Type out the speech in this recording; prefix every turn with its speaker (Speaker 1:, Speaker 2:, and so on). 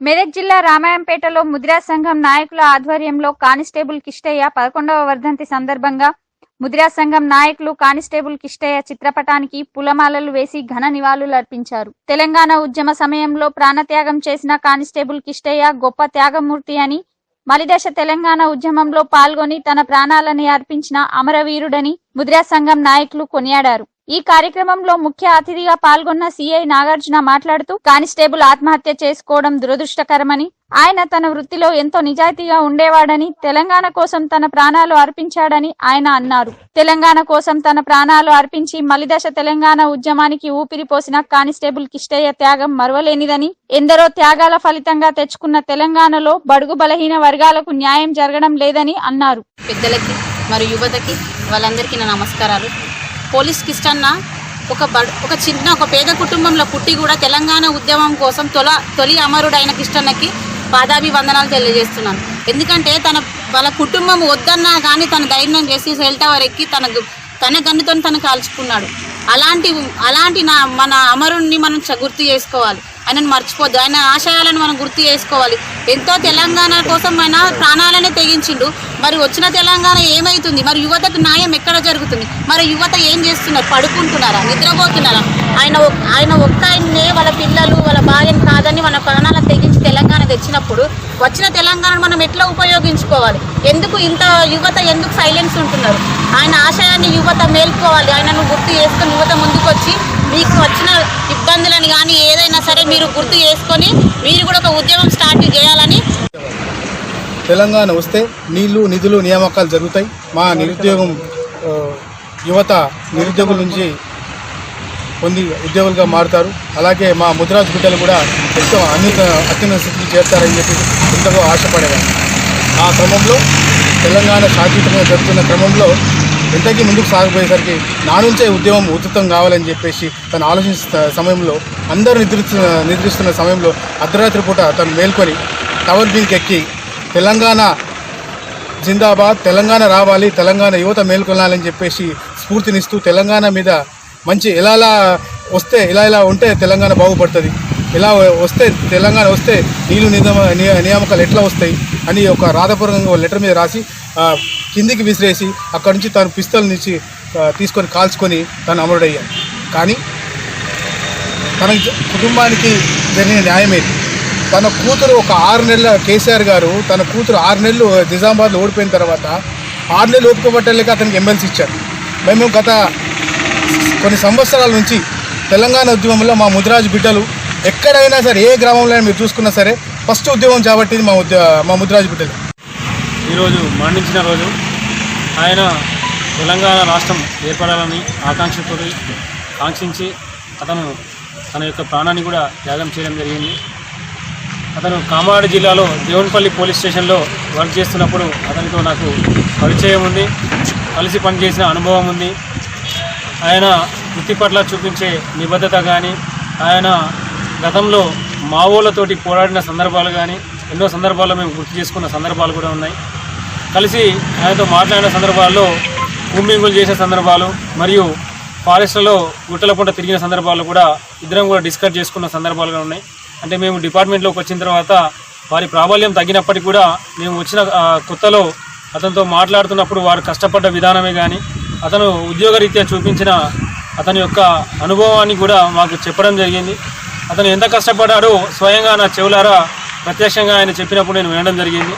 Speaker 1: మెదక్ జిల్లా రామాయంపేటలో ముద్రా సంఘం నాయకుల ఆధ్వర్యంలో కానిస్టేబుల్ కిష్టయ్య పదకొండవ వర్ధంతి సందర్భంగా ముద్రా సంఘం నాయకులు కానిస్టేబుల్ కిష్టయ్య చిత్రపటానికి పూలమాలలు వేసి ఘన నివాళులు అర్పించారు. తెలంగాణ ఉద్యమ సమయంలో ప్రాణత్యాగం చేసిన కానిస్టేబుల్ కిష్టయ్య గొప్ప త్యాగమూర్తి అని మలిదశ తెలంగాణ ఉద్యమంలో పాల్గొని తన ప్రాణాలని అర్పించిన అమరవీరుడని ముద్రా సంఘం నాయకులు కొనియాడారు. ఈ కార్యక్రమంలో ముఖ్య అతిథిగా పాల్గొన్న సిఐ నాగార్జున మాట్లాడుతూ కానిస్టేబుల్ ఆత్మహత్య చేసుకోవడం దురదృష్టకరమని ఆయన తన వృత్తిలో ఎంతో నిజాయితీగా ఉండేవాడని తెలంగాణ కోసం తన ప్రాణాలు అర్పించాడని ఆయన అన్నారు. తెలంగాణ కోసం తన ప్రాణాలు అర్పించి మలిదశ తెలంగాణ ఉద్యమానికి ఊపిరి పోసిన కానిస్టేబుల్ కిష్టయ్య త్యాగం మరవలేనిదని ఎందరో త్యాగాల ఫలితంగా తెచ్చుకున్న తెలంగాణలో బడుగు బలహీన వర్గాలకు న్యాయం జరగడం లేదని అన్నారు.
Speaker 2: పెద్దలకి మరియు యువతకి వాళ్ళందరికీ నా నమస్కారాలు. పోలీస్ కిష్టన్న ఒక బడ్ ఒక చిన్న ఒక పేద కుటుంబంలో పుట్టి కూడా తెలంగాణ ఉద్యమం కోసం తొల తొలి అమరుడైన కిష్టన్నకి పాదాభివందనాలు తెలియజేస్తున్నాను. ఎందుకంటే తన వాళ్ళ కుటుంబం వద్దన్నా కానీ తన ధైర్యం చేసి సెల్ టవర్ ఎక్కి తన తన గన్నుతో తను కాల్చుకున్నాడు. అలాంటి అలాంటి నా మన అమరుణ్ణి మనం గుర్తు చేసుకోవాలి. ఆయనను మర్చిపోద్దు. ఆయన ఆశయాలను మనం గుర్తు చేసుకోవాలి. ఎంతో తెలంగాణ కోసం ఆయన ప్రాణాలనే తెగించిండు. మరి వచ్చిన తెలంగాణ ఏమైతుంది? మరి యువతకు న్యాయం ఎక్కడ జరుగుతుంది? మరి యువత ఏం చేస్తున్నారు? పడుకుంటున్నారా? నిద్రపోతున్నారా? ఆయన ఆయన ఒక్క ఆయన్నే వాళ్ళ పిల్లలు వాళ్ళ భార్యను కాదని మన ప్రాణాలను తెగించి తెలంగాణ తెచ్చినప్పుడు వచ్చిన తెలంగాణను మనం ఎట్లా ఉపయోగించుకోవాలి? ఎందుకు ఇంత యువత ఎందుకు సైలెన్స్ ఉంటున్నారు? ఆయన ఆశయాన్ని యువత మేల్కోవాలి. ఆయనను గుర్తు చేసుకొని యువత ముందుకొచ్చి మీకు వచ్చిన ఇబ్బందులను కానీ ఏదైనా సరే మీరు గుర్తు చేసుకొని మీరు కూడా ఒక ఉద్యమం స్టార్ట్ చేయాలని
Speaker 3: తెలంగాణ వస్తే నీళ్ళు నిధులు నియామకాలు జరుగుతాయి. మా నిరుద్యోగం యువత నిరుద్యోగుల నుంచి పొంది ఉద్యోగులుగా మారుతారు. అలాగే మా ముద్రాజ్ బిడ్డలు కూడా ఎంతో అన్ని అత్యున్న స్థితికి చేరుతారని చెప్పి ఎంతగా ఆశపడేవారు. ఆ క్రమంలో తెలంగాణ శాశ్వతంగా జరుగుతున్న క్రమంలో ఇంతకీ ముందుకు సాగిపోయేసరికి నా నుంచే ఉద్యమం ఉధృతం కావాలని చెప్పేసి తను ఆలోచిస్తున్న సమయంలో అందరూ నిద్రిస్తున్న నిద్రిస్తున్న సమయంలో అర్ధరాత్రి పూట తను మేల్కొని టవర్ మీదకి ఎక్కి తెలంగాణ జిందాబాద్ తెలంగాణ రావాలి తెలంగాణ యువత మేల్కొనాలని చెప్పేసి స్ఫూర్తినిస్తూ తెలంగాణ మీద మంచి ఎలా ఎలా వస్తే ఇలా ఇలా ఉంటే తెలంగాణ బాగుపడుతుంది. ఇలా వస్తే తెలంగాణ వస్తే నీళ్ళు నియమ నియ- నియామకాలు ఎట్లా వస్తాయి అని ఒక రాతపూర్వకంగా ఒక లెటర్ మీద రాసి కిందికి విసిరేసి అక్కడి నుంచి తను పిస్తల్ నుంచి తీసుకొని కాల్చుకొని తను అమరుడయ్యాడు. కానీ తన కుటుంబానికి జరిగిన న్యాయమేది తన కూతురు ఒక ఆరు నెలల కేసీఆర్ గారు తన కూతురు ఆరు నెలలు నిజామాబాద్లో ఓడిపోయిన తర్వాత ఆరు నెలలు ఓపికపట్టలేక అతనికి ఎమ్మెల్సీ ఇచ్చారు. మేము గత కొన్ని సంవత్సరాల నుంచి తెలంగాణ ఉద్యమంలో మా ముదిరాజు బిడ్డలు ఎక్కడైనా సరే ఏ గ్రామంలో అయినా మీరు చూసుకున్నా సరే ఫస్ట్ ఉద్యమం కాబట్టి మా మా ముదిరాజు బిడ్డలు.
Speaker 4: ఈరోజు మరణించిన రోజు ఆయన తెలంగాణ రాష్ట్రం ఏర్పడాలని ఆకాంక్షతో కాంక్షించి అతను తన యొక్క ప్రాణాన్ని కూడా త్యాగం చేయడం జరిగింది. అతను కామారెడ్డి జిల్లాలో దేవునిపల్లి పోలీస్ స్టేషన్లో వర్క్ చేస్తున్నప్పుడు అతనితో నాకు పరిచయం ఉంది కలిసి పనిచేసిన అనుభవం ఉంది. ఆయన వృత్తి పట్ల చూపించే నిబద్ధత కానీ ఆయన గతంలో మావోలతోటి పోరాడిన సందర్భాలు కానీ ఎన్నో సందర్భాల్లో మేము గుర్తు చేసుకున్న సందర్భాలు కూడా ఉన్నాయి. కలిసి ఆయనతో మాట్లాడిన సందర్భాల్లో కూంబింగులు చేసిన సందర్భాలు మరియు ఫారెస్ట్లలో గుట్టల పూట తిరిగిన సందర్భాలు కూడా ఇద్దరం కూడా డిస్కస్ చేసుకున్న సందర్భాలు కూడా ఉన్నాయి. అంటే మేము డిపార్ట్మెంట్లోకి వచ్చిన తర్వాత వారి ప్రాబల్యం తగ్గినప్పటికీ కూడా మేము వచ్చిన కొత్తలో అతనితో మాట్లాడుతున్నప్పుడు వారు కష్టపడ్డ విధానమే కానీ అతను ఉద్యోగరీత్యా చూపించిన అతని యొక్క అనుభవాన్ని కూడా మాకు చెప్పడం జరిగింది. అతను ఎంత కష్టపడ్డాడో స్వయంగా నా చెవులారా ప్రత్యక్షంగా ఆయన చెప్పినప్పుడు నేను వినడం జరిగింది.